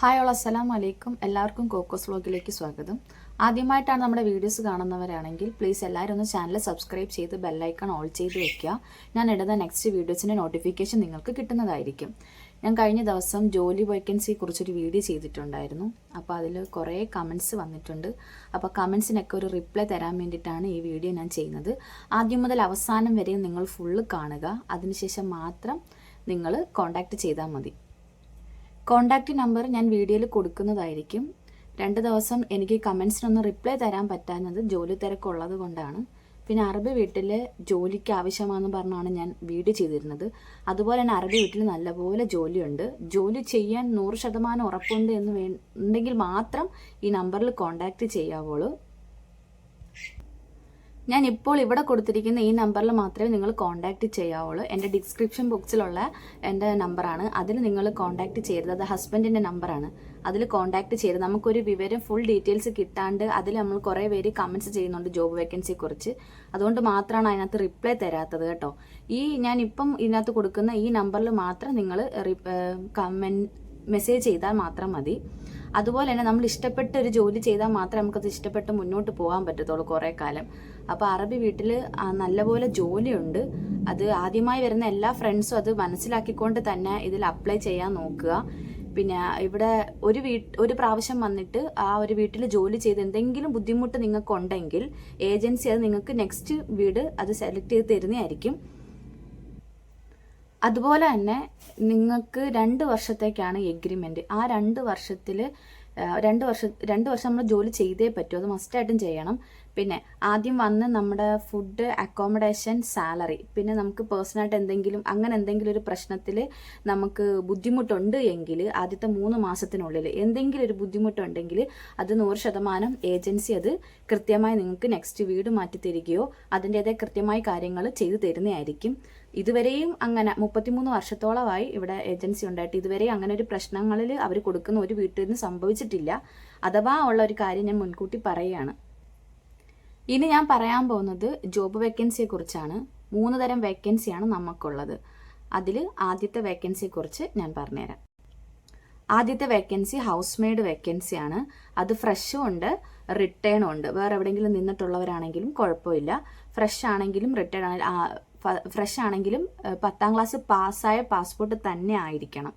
Hi all അസ്സലാം വലൈക്കും എല്ലാവർക്കും കോക്കോസ് വ്ലോഗിലേക്ക് സ്വാഗതം. ആദ്യമായിട്ടാണ് നമ്മുടെ വീഡിയോസ് കാണുന്നവരാണെങ്കിൽ പ്ലീസ് എല്ലാവരും ഒന്ന് ചാനൽ സബ്സ്ക്രൈബ് ചെയ്ത് ബെല്ലൈക്കൺ ഓൾ ചെയ്ത് വെക്കുക. ഞാൻ ഇടുന്ന നെക്സ്റ്റ് വീഡിയോസിന്റെ നോട്ടിഫിക്കേഷൻ നിങ്ങൾക്ക് കിട്ടുന്നതായിരിക്കും. ഞാൻ കഴിഞ്ഞ ദിവസം ജോലി വേക്കൻസിയെ കുറിച്ചൊരു വീഡിയോ ചെയ്തിട്ടുണ്ടായിരുന്നു. അപ്പോൾ അതിൽ കുറേ കമൻസ് വന്നിട്ടുണ്ട്. അപ്പോൾ കമൻസിനൊക്കെ ഒരു റിപ്ലൈ തരാൻ വേണ്ടിയിട്ടാണ് ഈ വീഡിയോ ഞാൻ ചെയ്യുന്നത്. ആദ്യം മുതൽ അവസാനം വരെ നിങ്ങൾ ഫുള്ള് കാണുക. അതിനുശേഷം മാത്രം നിങ്ങൾ കോൺടാക്റ്റ് ചെയ്താൽ മതി. കോണ്ടാക്റ്റ് നമ്പർ ഞാൻ വീഡിയോയിൽ കൊടുക്കുന്നതായിരിക്കും. രണ്ട് ദിവസം എനിക്ക് കമൻസിനൊന്ന് റിപ്ലൈ തരാൻ പറ്റാഞ്ഞത് ജോലി തിരക്കുള്ളത് കൊണ്ടാണ്. പിന്നെ അറബി വീട്ടിൽ ജോലിക്ക് ആവശ്യമാണെന്ന് പറഞ്ഞാണ് ഞാൻ വീഡിയോ ചെയ്തിരുന്നത്. അതുപോലെ തന്നെ അറബി വീട്ടിൽ നല്ലപോലെ ജോലിയുണ്ട്. ജോലി ചെയ്യാൻ നൂറ് ശതമാനം ഉറപ്പുണ്ട് എന്ന് ഉണ്ടെങ്കിൽ മാത്രം ഈ നമ്പറിൽ കോണ്ടാക്ട് ചെയ്യാവുള്ളൂ. ഞാൻ ഇപ്പോൾ ഇവിടെ കൊടുത്തിരിക്കുന്ന ഈ നമ്പറിൽ മാത്രമേ നിങ്ങൾ കോൺടാക്റ്റ് ചെയ്യാവുള്ളൂ. എന്റെ ഡിസ്ക്രിപ്ഷൻ ബോക്സിലുള്ള എന്റെ നമ്പറാണ്. അതിൽ നിങ്ങൾ കോൺടാക്റ്റ് ചെയ്യരുത്. അത് ഹസ്ബൻഡിന്റെ നമ്പറാണ്. അതിൽ കോൺടാക്ട് ചെയ്ത് നമുക്കൊരു വിവരം ഫുൾ ഡീറ്റെയിൽസ് കിട്ടാണ്ട് അതിൽ നമ്മൾ കുറേ പേര് കമന്റ്സ് ചെയ്യുന്നുണ്ട് ജോബ് വേക്കൻസിയെ കുറിച്ച്. അതുകൊണ്ട് മാത്രമാണ് അതിനകത്ത് റിപ്ലൈ തരാത്തത് കേട്ടോ. ഈ ഞാൻ ഇപ്പം ഇതിനകത്ത് കൊടുക്കുന്ന ഈ നമ്പറിൽ മാത്രം നിങ്ങൾ കമൻ മെസ്സേജ് ചെയ്താൽ മാത്രം മതി. അതുപോലെ തന്നെ നമ്മൾ ഇഷ്ടപ്പെട്ട ഒരു ജോലി ചെയ്താൽ മാത്രമേ നമുക്കത് ഇഷ്ടപ്പെട്ട് മുന്നോട്ട് പോകാൻ പറ്റത്തുള്ളൂ കുറേ കാലം. അപ്പോൾ അറബി വീട്ടിൽ നല്ലപോലെ ജോലിയുണ്ട്. അത് ആദ്യമായി വരുന്ന എല്ലാ ഫ്രണ്ട്സും അത് മനസ്സിലാക്കിക്കൊണ്ട് തന്നെ ഇതിൽ അപ്ലൈ ചെയ്യാൻ നോക്കുക. പിന്നെ ഇവിടെ ഒരു വീ ഒരു പ്രാവശ്യം വന്നിട്ട് ആ ഒരു വീട്ടിൽ ജോലി ചെയ്ത് എന്തെങ്കിലും ബുദ്ധിമുട്ട് നിങ്ങൾക്കുണ്ടെങ്കിൽ ഏജൻസി അത് നിങ്ങൾക്ക് നെക്സ്റ്റ് വീട് അത് സെലക്ട് ചെയ്ത് തരുന്നതായിരിക്കും. അതുപോലെ തന്നെ നിങ്ങൾക്ക് രണ്ട് വർഷത്തേക്കാണ് എഗ്രിമെന്റ് ആ രണ്ട് വർഷത്തിൽ രണ്ട് വർഷം രണ്ട് വർഷം നമ്മൾ ജോലി ചെയ്തേ പറ്റൂ. അത് മസ്റ്റായിട്ടും ചെയ്യണം. പിന്നെ ആദ്യം വന്ന് നമ്മുടെ ഫുഡ് അക്കോമഡേഷൻ സാലറി പിന്നെ നമുക്ക് പേഴ്സണായിട്ട് എന്തെങ്കിലും അങ്ങനെ എന്തെങ്കിലും ഒരു പ്രശ്നത്തിൽ നമുക്ക് ബുദ്ധിമുട്ടുണ്ട് എങ്കിൽ ആദ്യത്തെ മൂന്ന് മാസത്തിനുള്ളിൽ എന്തെങ്കിലും ഒരു ബുദ്ധിമുട്ടുണ്ടെങ്കിൽ അത് നൂറ് ശതമാനം ഏജൻസി അത് കൃത്യമായി നിങ്ങൾക്ക് നെക്സ്റ്റ് വീട് മാറ്റി തരികയോ അതിന്റെതായ കൃത്യമായ കാര്യങ്ങൾ ചെയ്തു തരുന്നതായിരിക്കും. ഇതുവരെയും അങ്ങനെ മുപ്പത്തിമൂന്ന് വർഷത്തോളമായി ഇവിടെ ഏജൻസി ഉണ്ടായിട്ട് ഇതുവരെ അങ്ങനെ ഒരു പ്രശ്നങ്ങളിൽ അവർ കൊടുക്കുന്ന ഒരു വീട്ടിൽ നിന്ന് സംഭവിച്ചിട്ടില്ല. അഥവാ ഉള്ള ഒരു കാര്യം ഞാൻ മുൻകൂട്ടി പറയുകയാണ്. ഇനി ഞാൻ പറയാൻ പോകുന്നത് ജോബ് വേക്കൻസിയെ കുറിച്ചാണ്. മൂന്ന് തരം വേക്കൻസിയാണ് നമുക്കുള്ളത് അതിൽ ആദ്യത്തെ വേക്കൻസിയെ കുറിച്ച് ഞാൻ പറഞ്ഞുതരാം. ആദ്യത്തെ വേക്കൻസി ഹൗസ് മെയ്ഡ് വേക്കൻസിയാണ് അത് ഫ്രഷും ഉണ്ട് റിട്ടേണും ഉണ്ട്. വേറെ എവിടെയെങ്കിലും നിന്നിട്ടുള്ളവരാണെങ്കിലും കുഴപ്പമില്ല. ഫ്രഷ് ആണെങ്കിലും റിട്ടേൺ ഫ്രഷ് ആണെങ്കിലും പത്താം ക്ലാസ് പാസ്സായ പാസ്പോർട്ട് തന്നെ ആയിരിക്കണം.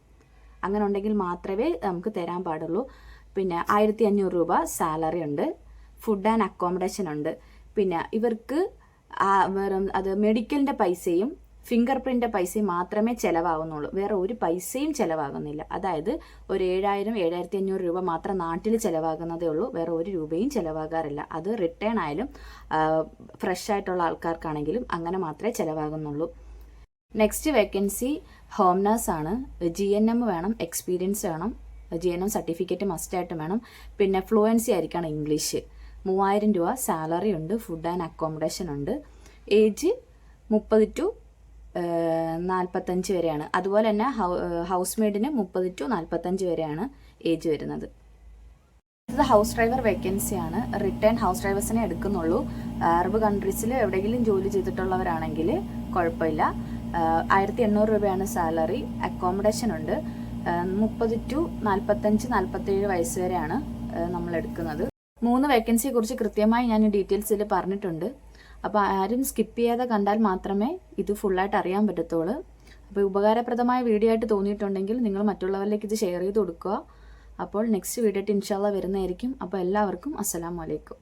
അങ്ങനെ ഉണ്ടെങ്കിൽ മാത്രമേ നമുക്ക് തരാൻ പാടുള്ളൂ. പിന്നെ ആയിരത്തി അഞ്ഞൂറ് രൂപ സാലറി ഉണ്ട്. ഫുഡ് ആൻഡ് അക്കോമഡേഷൻ ഉണ്ട്. പിന്നെ ഇവർക്ക് വെറും അത് മെഡിക്കലിന്റെ പൈസയും ഫിംഗർ പ്രിന്റ് പൈസയും മാത്രമേ ചിലവാകുന്നുള്ളൂ. വേറെ ഒരു പൈസയും ചിലവാകുന്നില്ല. അതായത് ഒരു ഏഴായിരം ഏഴായിരത്തി അഞ്ഞൂറ് രൂപ മാത്രം നാട്ടിൽ ചിലവാകുന്നതേ ഉള്ളൂ. വേറെ ഒരു രൂപയും ചിലവാകാറില്ല. അത് റിട്ടേൺ ആയാലും ഫ്രഷ് ആയിട്ടുള്ള ആൾക്കാർക്കാണെങ്കിലും അങ്ങനെ മാത്രമേ ചിലവാകുന്നുള്ളൂ. നെക്സ്റ്റ് വേക്കൻസി ഹോം നേഴ്സ് ആണ്. ജി എൻ എം വേണം എക്സ്പീരിയൻസ് വേണം. ജി എൻ എം സർട്ടിഫിക്കറ്റ് മസ്റ്റായിട്ട് വേണം. പിന്നെ ഫ്ലുവൻസി ആയിരിക്കണം ഇംഗ്ലീഷ്. മൂവായിരം രൂപ സാലറി ഉണ്ട് ഫുഡ് ആൻഡ് അക്കോമഡേഷൻ ഉണ്ട്. ഏജ് മുപ്പത് ടു നാൽപ്പത്തഞ്ച് വരെയാണ്. അതുപോലെ തന്നെ ഹൗസ് മെയ്ഡിന് മുപ്പത് ടു നാൽപ്പത്തഞ്ച് വരെയാണ് ഏജ് വരുന്നത്. ഇത് ഹൗസ് ഡ്രൈവർ വേക്കൻസിയാണ് റിട്ടേൺ ഹൗസ് ഡ്രൈവേഴ്സിനെ എടുക്കുന്നുള്ളൂ. അറബ് കൺട്രീസിൽ എവിടെയെങ്കിലും ജോലി ചെയ്തിട്ടുള്ളവരാണെങ്കിൽ കുഴപ്പമില്ല. ആയിരത്തി എണ്ണൂറ് രൂപയാണ് സാലറി. അക്കോമഡേഷൻ ഉണ്ട്. മുപ്പത് ടു നാൽപ്പത്തഞ്ച് നാൽപ്പത്തേഴ് വയസ്സ് വരെയാണ് നമ്മൾ എടുക്കുന്നത്. മൂന്ന് വേക്കൻസിയെ കുറിച്ച് കൃത്യമായി ഞാൻ ഡീറ്റെയിൽസിൽ പറഞ്ഞിട്ടുണ്ട്. അപ്പോൾ ആരും സ്കിപ്പ് ചെയ്യാതെ കണ്ടാൽ മാത്രമേ ഇത് ഫുള്ളായിട്ട് അറിയാൻ പറ്റത്തുള്ളൂ. അപ്പോൾ ഉപകാരപ്രദമായ വീഡിയോ ആയിട്ട് തോന്നിയിട്ടുണ്ടെങ്കിൽ നിങ്ങൾ മറ്റുള്ളവരിലേക്ക് ഇത് ഷെയർ ചെയ്ത് കൊടുക്കുക. അപ്പോൾ നെക്സ്റ്റ് വീഡിയോ ആയിട്ട് ഇൻഷാല്ല വരുന്നതായിരിക്കും. അപ്പോൾ എല്ലാവർക്കും അസ്സലാമലൈക്കും